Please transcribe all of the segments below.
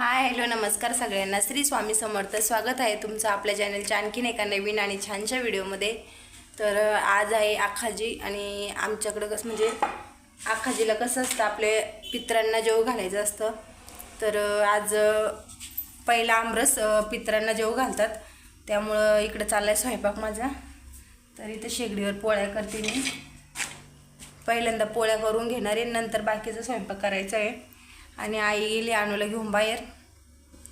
Hi hello नमस्कार सगळ्यांना. श्री स्वामी समर्थ. स्वागत आहे तुमचं आपल्या चॅनलच्या आणखीन एका नवीन आणि छानशा व्हिडिओमध्ये. तर आज आहे आखाजी आणि आमच्याकडं कसं म्हणजे आखाजीला कसं असतं आपले पित्रांना जेव घालायचं असतं. तर आज पहिला आमरस पित्रांना जेव घालतात. त्यामुळं इकडं चाललाय स्वयंपाक माझा. तर इथं शेगडीवर पोळ्या करते मी. पहिल्यांदा पोळ्या करून घेणार आहे नंतर बाकीचा स्वयंपाक करायचा आहे. आणि आई गेली अनूला घेऊन बाहेर.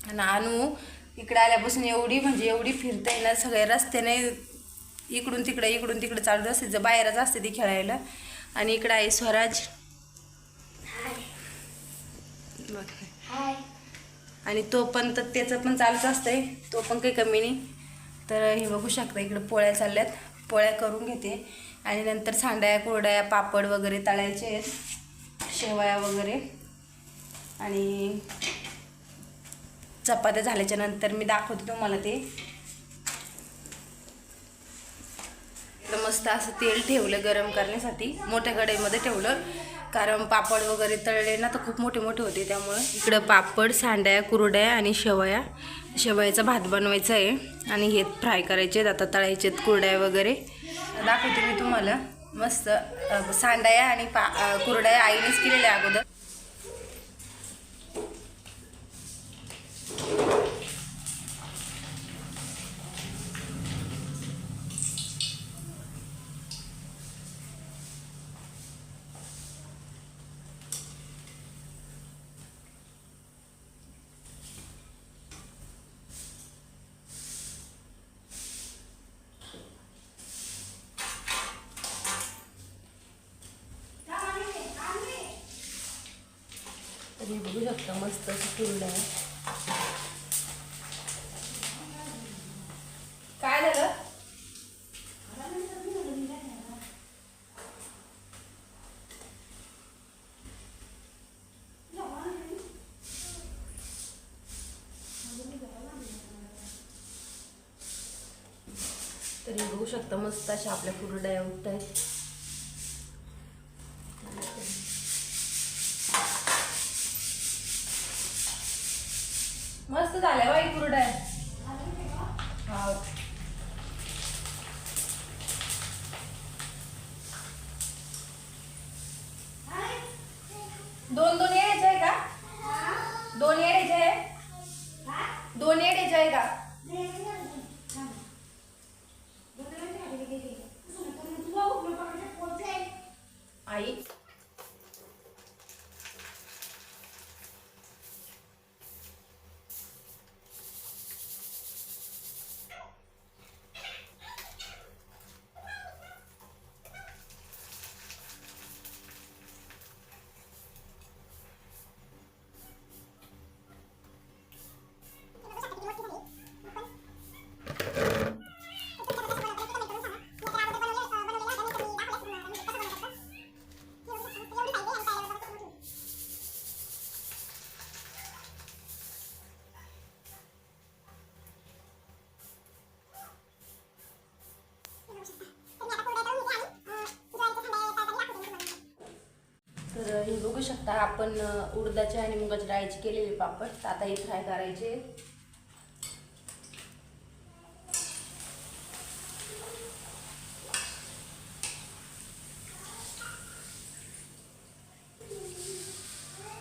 आणि अनू इकडे आल्यापासून एवढी म्हणजे एवढी फिरते ना सगळ्या रस्त्याने इकडून तिकडे इकडून तिकडे चालू असते जर बाहेरच असते ती खेळायला. आणि इकडं आहे स्वराज. बघ. आणि तो पण तर त्याचं पण चालूच असतंय तो पण काही कमी नाही. तर हे बघू शकता इकडं पोळ्या चालल्यात पोळ्या करून घेते. आणि नंतर सांड्या कुरड्या पापड वगैरे तळायचे आहेत शेवया वगैरे. आणि चपात्या झाल्याच्यानंतर मी दाखवते तुम्हाला ते. मस्त असं तेल ठेवलं गरम करण्यासाठी. मोठ्या कढईमध्ये ठेवलं. कारण पापड वगैरे तळले ना तर खूप मोठे मोठे होते त्यामुळं. इकडं पापड सांड्या कुरड्या आणि शेवया. शेवयाचा भात बनवायचा आहे आणि हे फ्राय करायचे आहेत आता तळायचे आहेत कुरड्या वगैरे. दाखवते मी तुम्हाला. मस्त सांडाया सांड्या आणि पा कुरड्या आईनेच केलेल्या अगोदर. तर हे बघू शकता मस्त असं आहे. काय झालं? तरी बघू शकता मस्त अशा आपल्या कुरड्या उठत आहेत मस्त झाल्या बाई कुरड्या हाव. दोन दोन येड्याचे आहे का दोन येड्याचे आहे दोन येड्याचे आहे का आई तर हे बघू शकता आपण उडदाच्या आणि मुगाच्या डाळीचे केलेले पापड. तर आता हे फ्राय करायचे.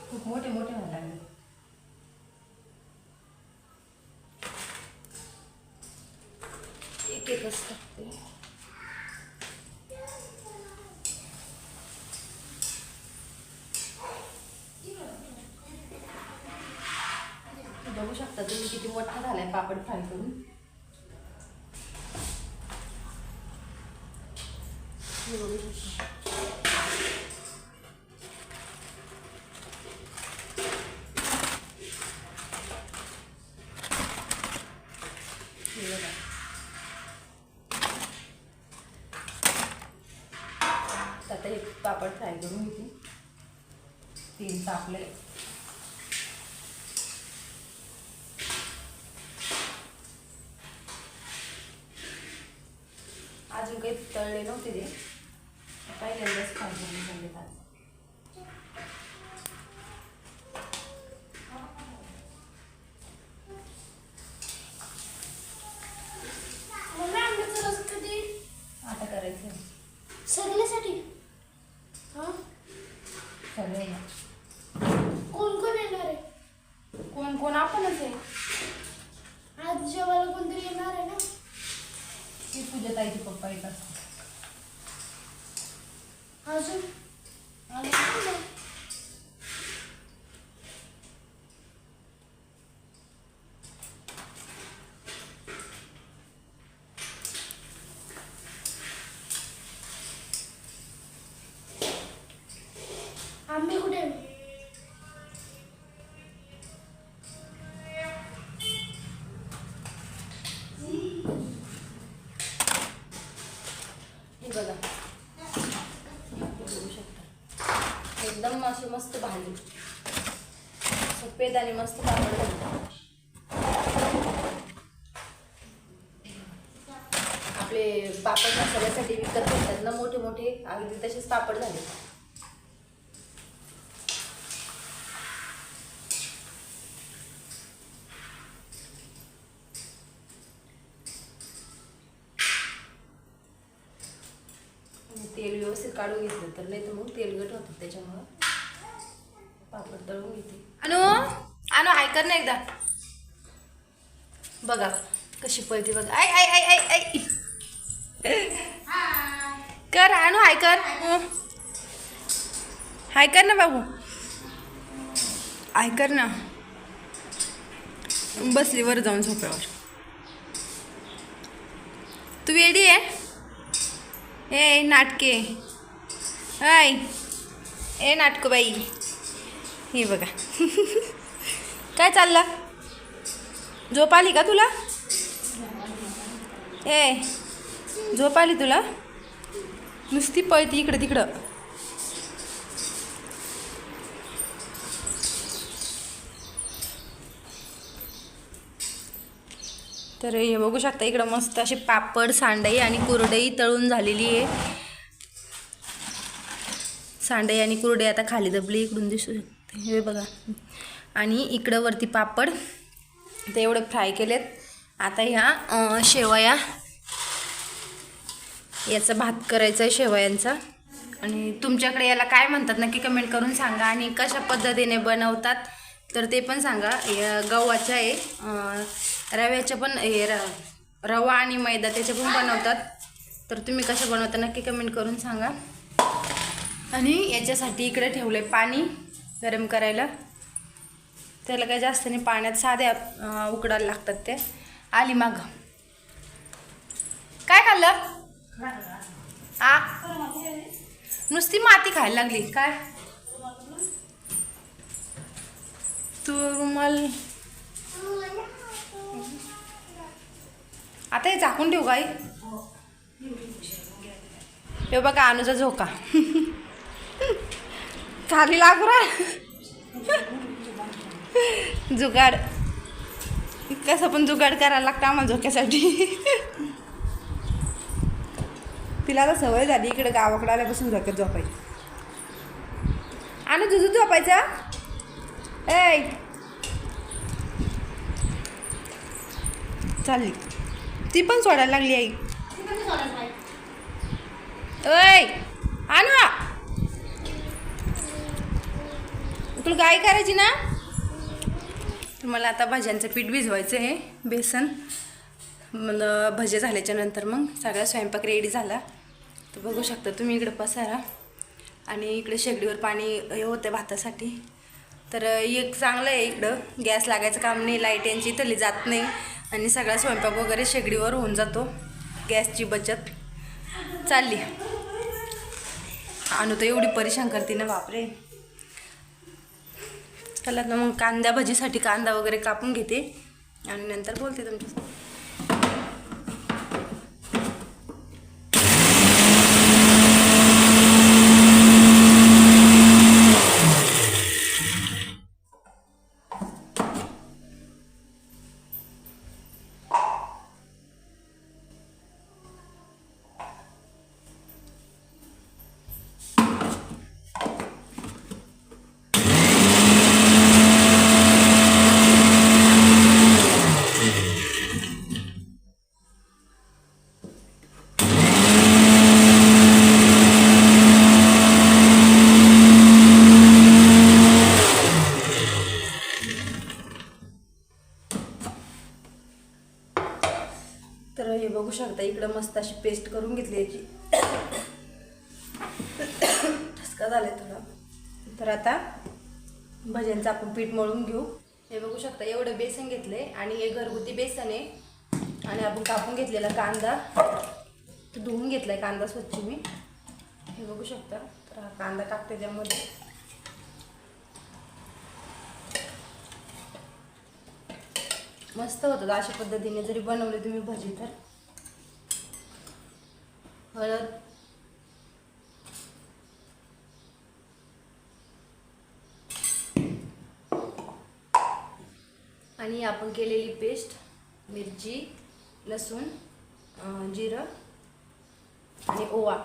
खूप मोठे मोठे व्हायला लागले एक एकच टाकते बघू शकता तुम्ही किती मोठा झालाय पापड फ्राय करून. आता हे पापड फ्राय करून घेते. तेल तापले मागे तळले नव्हते ते. पहिल्यांदाच भाजून झाले आज आता करायचं. सगळ्यासाठी? कोण कोण येणार आहे? कोण कोण आपणच आहे. ताईचे पप्पा येत हे बघा. बघू शकता. एकदम अशी मस्त भाजी. सफेद आणि मस्त पापड आपले पापड मसाल्यासाठी विकत घेतात ना मोठे मोठे अगदी तसेच पापड झाले आणि तेल व्यवस्थित काढून घेतलं तर नाही तर मग तेलगट होतं त्याच्यामुळं. पापड तळून घेते. अनु अनु हाय ना एकदा. बघा कशी पळते बघा. आय आय आय आय आय कर अनु हाय कर. हाय कर ना बाबू. हाय कर ना. बसली वर जाऊन झोप्यावर तू वेडी आहे? ए नाटके हाय. ए नाटकूबाई हे बघा. काय चाललं? झोप आली का तुला? ए झोप आली तुला? नुसती पळती इकडं तिकडं. तर हे बघू शकता इकडं मस्त असे पापड सांडई आणि कुरडई तळून झालेली आहे. सांडई आणि कुरडे आता खाली दबली इकडून दिसू शकते. हे बघा. आणि इकडं वरती पापड. ते एवढे फ्राय केलेत. आता ह्या शेवया. याचा भात करायचा आहे शेवयांचा. आणि तुमच्याकडे याला काय म्हणतात नक्की कमेंट करून सांगा. आणि कशा पद्धतीने बनवतात तर ते पण सांगा. या गव्हाच्या आहे रव्याच्या पण हे र रवा आणि मैदा त्याचे पण बनवतात. तर तुम्ही कशा बनवता नक्की कमेंट करून सांगा. आणि याच्यासाठी इकडे ठेवलं आहे पाणी गरम करायला. त्याला काय जास्त नाही पाण्यात साध्या उकडायला लागतात ते आली माग. काय खाल्लं? आ? नुसती माती खायला लागली. काय? तू रुमाल आता हे झाकून ठेवू काय हे बघा अनुजा झोका. खाली लागू रा जुगाड. कसं पण जुगाड करायला लागतं आम्हाला झोक्यासाठी. तिला आता सवय झाली इकडे गावाकडे आल्यापासून झोक्यात झोपायची. आणि तुझं झोपायचं? ए चालली. ती पण सोडायला लागली आई. ओय आणू तुला काय करायची ना? तर मला आता भाज्यांचं पीठ भिजवायचं आहे बेसन. मग भजे झाल्याच्यानंतर मग सगळा स्वयंपाक रेडी झाला. तर बघू शकता तुम्ही इकडं पसारा. आणि इकडे शेगडीवर पाणी हे होतं भातासाठी. तर एक चांगलं आहे इकडं. गॅस लागायचं काम नाही लाइट यांची इथली जात नाही. आणि सगळा स्वयंपाक वगैरे शेगडीवर होऊन जातो. गॅसची बचत चालली. आणू तर एवढी परेशान करते ना बापरे. चला मग कांदा भजीसाठी कांदा वगैरे कापून घेते. आणि नंतर बोलते तुमच्यासोबत. अशी पेस्ट करून घेतली याची. ठसका आहे थोडा. तर आता भज्यांचं आपण पीठ मळून घेऊ. हे बघू शकता एवढं बेसन घेतलंय आणि हे घरगुती बेसन आहे. आणि आपण कापून घेतलेला कांदा. तो धुवून घेतलाय कांदा स्वच्छ मी. हे बघू शकता. तर हा कांदा टाकते त्यामध्ये. मस्त होतं अशा पद्धतीने जरी बनवले तुम्ही भजी तर. हळद आणि आपण केलेली पेस्ट मिरची लसूण जिरं आणि ओवा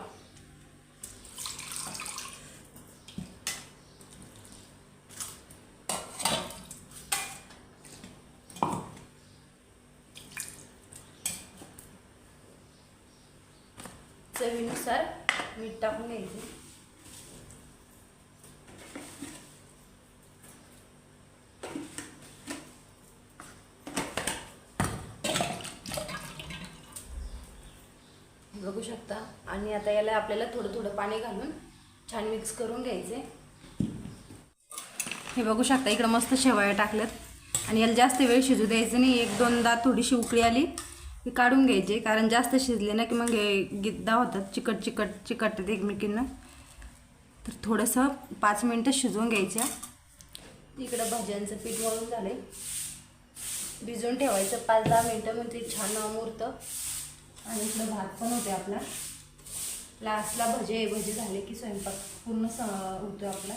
चवीनुसार मीठ टाकून घ्यायचे. बघू शकता. आणि आता याला आपल्याला थोडं थोडं पाणी घालून छान मिक्स करून घ्यायचे. हे बघू शकता इकडं मस्त शेवाळ्या टाकल्यात. आणि याला जास्त वेळ शिजू द्यायचं नाही. एक दोनदा थोडीशी उकळी आली की काढून घ्यायचे कारण जास्त शिजले ना की मग हे गिद्दा होतात चिकट चिकट चिकटतात एकमेकींना. तर थोडंसं पाच मिनटं शिजवून घ्यायच्या. इकडं भाज्यांचं पीठ मळून झालं आहे भिजवून ठेवायचं पाच दहा मिनटं मग ते म्हणजे छान मुरतं आणि इकडं भात पण होते आपला. लास्टला भजे भजे झाले की स्वयंपाक पूर्ण स होतो आपला.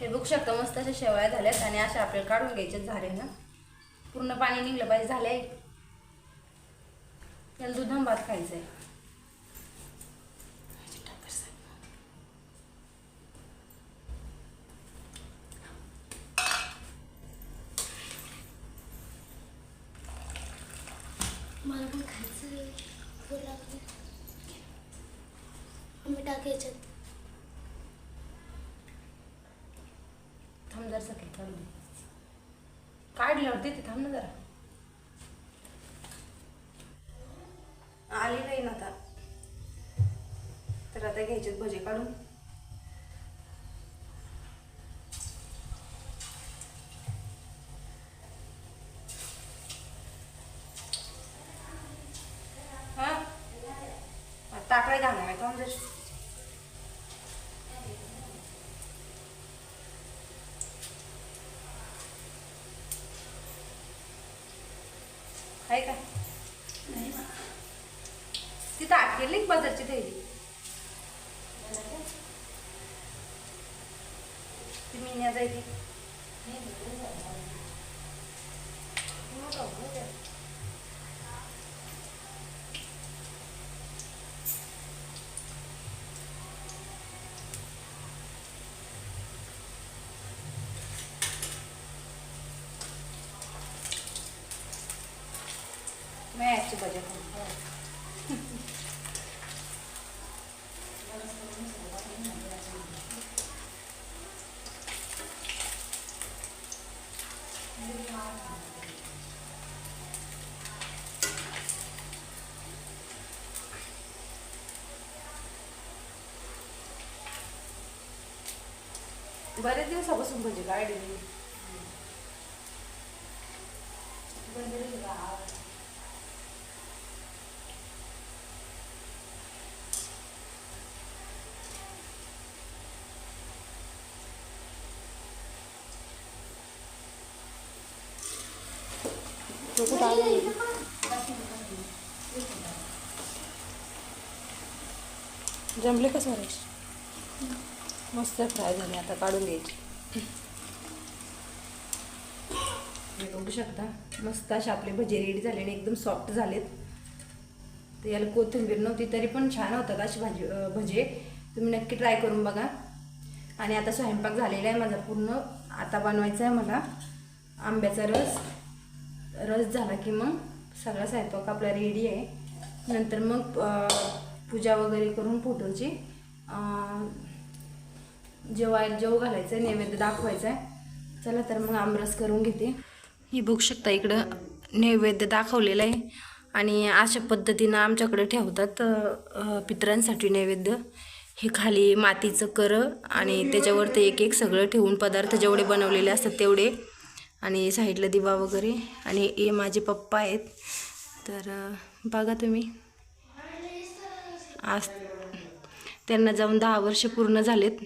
हे बघू शकता मस्त अशा शेवळ्या झाल्यात आणि अशा आपल्याला काढून घ्यायचे झाले ना पूर्ण पाणी निघलं पाहिजे झालंय. त्याला दुधाम भात खायचा आहे. मला पण खायचं आहे भूक आम्ही टाकायच्यात थांब जरा सकाळी काढून दे देते थांब ना जरा. आली नाही ना आता. तर आता घ्यायचे भजे काढून. हा? टाकलाय घालणार आहे का म्हणजे? मॅचची बजेट बरेच दिवसापासून भजी काढली मी. तो कुठं आला? जमले का सुरेश? मस्त फ्राय झाले आता काढून घ्यायची. बघू शकता मस्त असे आपले भजे रेडी झाले आणि एकदम सॉफ्ट झालेत. तर याला कोथिंबीर नव्हती तरी पण छान होतात अशी भाजी भजे. तुम्ही नक्की ट्राय करून बघा. आणि आता स्वयंपाक झालेला आहे माझा पूर्ण. आता बनवायचा आहे मला आंब्याचा रस. रस झाला की मग सगळा स्वयंपाक आपला रेडी आहे. नंतर मग पूजा वगैरे करून फोटोची जेव्हा जेव घालायचं आहे नैवेद्य दाखवायचा आहे चला तर मग आमरस करून घेते. ही बघू शकता इकडं नैवेद्य दाखवलेलं आहे. आणि अशा पद्धतीनं आमच्याकडे ठेवतात पित्रांसाठी पितरांसाठी नैवेद्य. हे खाली मातीचं कर आणि त्याच्यावर ते एक एक सगळं ठेवून पदार्थ जेवढे बनवलेले असतात तेवढे आणि साईडला दिवा वगैरे आणि हे माझे पप्पा आहेत. तर बघा तुम्ही. आज त्यांना जाऊन दहा वर्ष पूर्ण झालेत.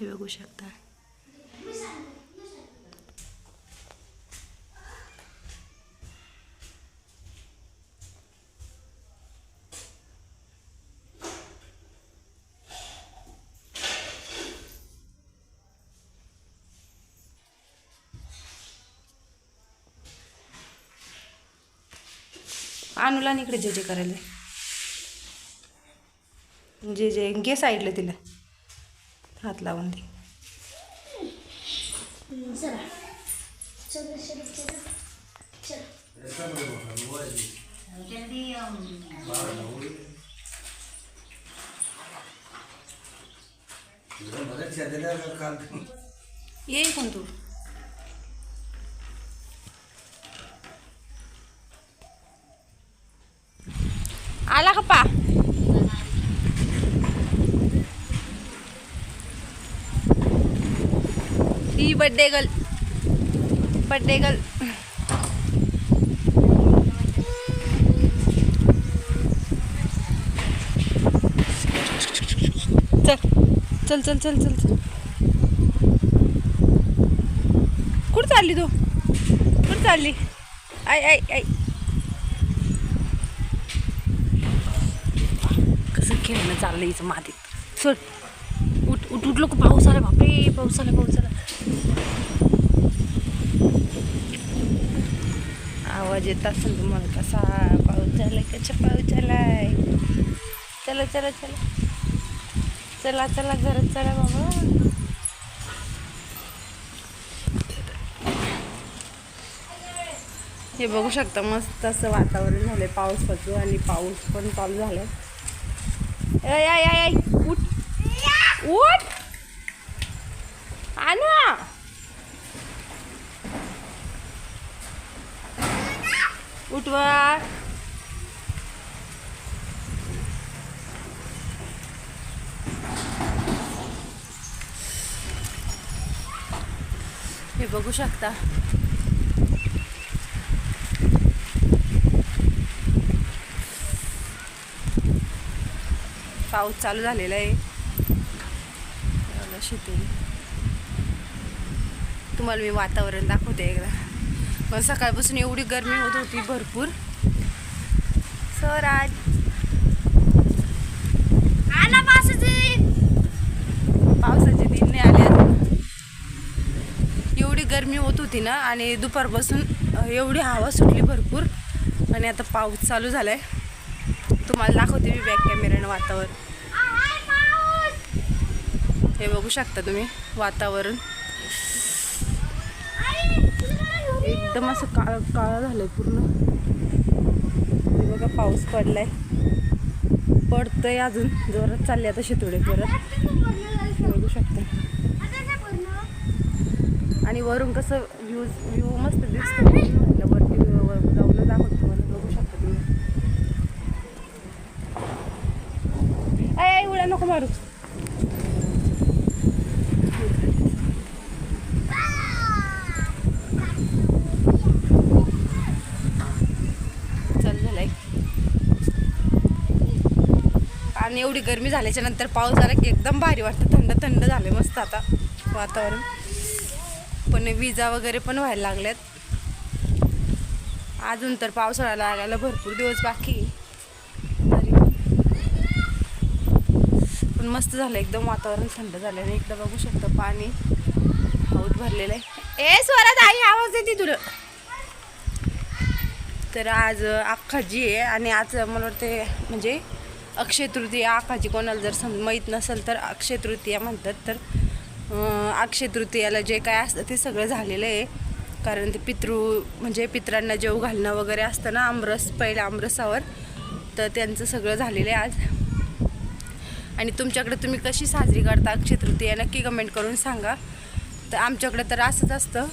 हे बघू शकता. अनुला आणि इकडे जे जे करायला जे जे घे साईडला तिला. हात लावून दे. चला. चला चला चला. चला. ये कोण तू आला का पा ही बड्डे गर्ल बड्डे गर्ल चल चल चल चल चल कुठं चालली तू? कुठं चालली? आय आय आय कसं खेळणं चाललं हिचं मातीत? चल उठ उठ उठलो पाऊस आला बापरे पाऊस आला पाऊस आला आवाज येत असेल तुम्हाला कसा पाऊस झालाय कसा पाऊस झालाय? चला चला चला. चला चला घरात चला बाबा. हे बघू शकता मस्त असं वातावरण झालंय पावसाचं आणि पाऊस पण चालू झालाय. ऐ, उठ. उठ. आणा. उठवा. हे बघू शकता. पाऊस चालू झालेला आहे. शेती तुम्हाला मी वातावरण दाखवते एकदा. पण सकाळपासून एवढी गरमी होत होती भरपूर. स्वराज आला पावसाचे पावसाचे दिन नाही आले एवढी गरमी होत होती ना आणि दुपारपासून एवढी हवा सुटली भरपूर. आणि आता पाऊस चालू झालाय. तुम्हाला दाखवते मी बॅक कॅमेऱ्यानं वातावरण. हे बघू शकता तुम्ही वातावरण. एकदम असं काळ काळं झालंय पूर्ण. बघा पाऊस पडलाय. आहे अजून. जोरात चालले आता शितोडे परत. बघू शकता. आणि वरून कसं व्ह्यू व्ह्यू मस्त दिसतो म्हटलं वरती वर- जाऊन दाखवतो तुम्हाला बघू शकता तुम्ही आय आय उड्या नको मारू चल झालंय आणि एवढी गरमी झाल्याच्यानंतर पाऊस झाला की एकदम भारी वाटतं. थंड थंड झालं मस्त आता वातावरण. पण विजा वगैरे पण व्हायला लागल्यात. अजून तर पावसाळा लागायला भरपूर दिवस बाकी. तरी पण- मस्त झालं एकदम वातावरण थंड झालं आणि इकडं बघू शकतो पाणी हौद भरलेलं आहे. ए स्वरात आई आवाज येते तुला. तर आज आखाजी आहे आणि आज मला वाटते म्हणजे अक्षय तृतीया आखाजी कोणाला जर सम माहीत नसेल तर अक्षय तृतीया म्हणतात. तर अक्षय तृतीयाला जे काय असतं ते सगळं झालेलं आहे. कारण ते पितृ म्हणजे पित्रांना जेव घालणं वगैरे असतं ना आमरस पहिल्या आमरसावर तर त्यांचं सगळं झालेलं आहे आज. आणि तुमच्याकडे तुम्ही कशी साजरी करता अक्षय तृतीया नक्की कमेंट करून सांगा. तर आमच्याकडे तर असंच असतं.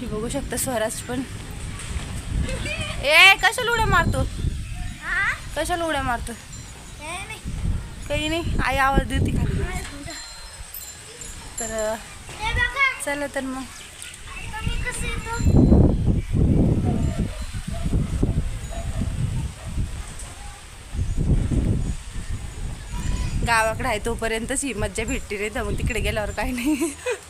हे बघू शकता स्वराज पण. ए कशाला उड्या मारतो? कशाला उड्या मारतो? काही नाही. आई आवाज देते खाली. तर चला तर मग. गावाकडे आहे तोपर्यंतच ही मज्जा भेटते रे. तर मग तिकडे गेल्यावर काही नाही.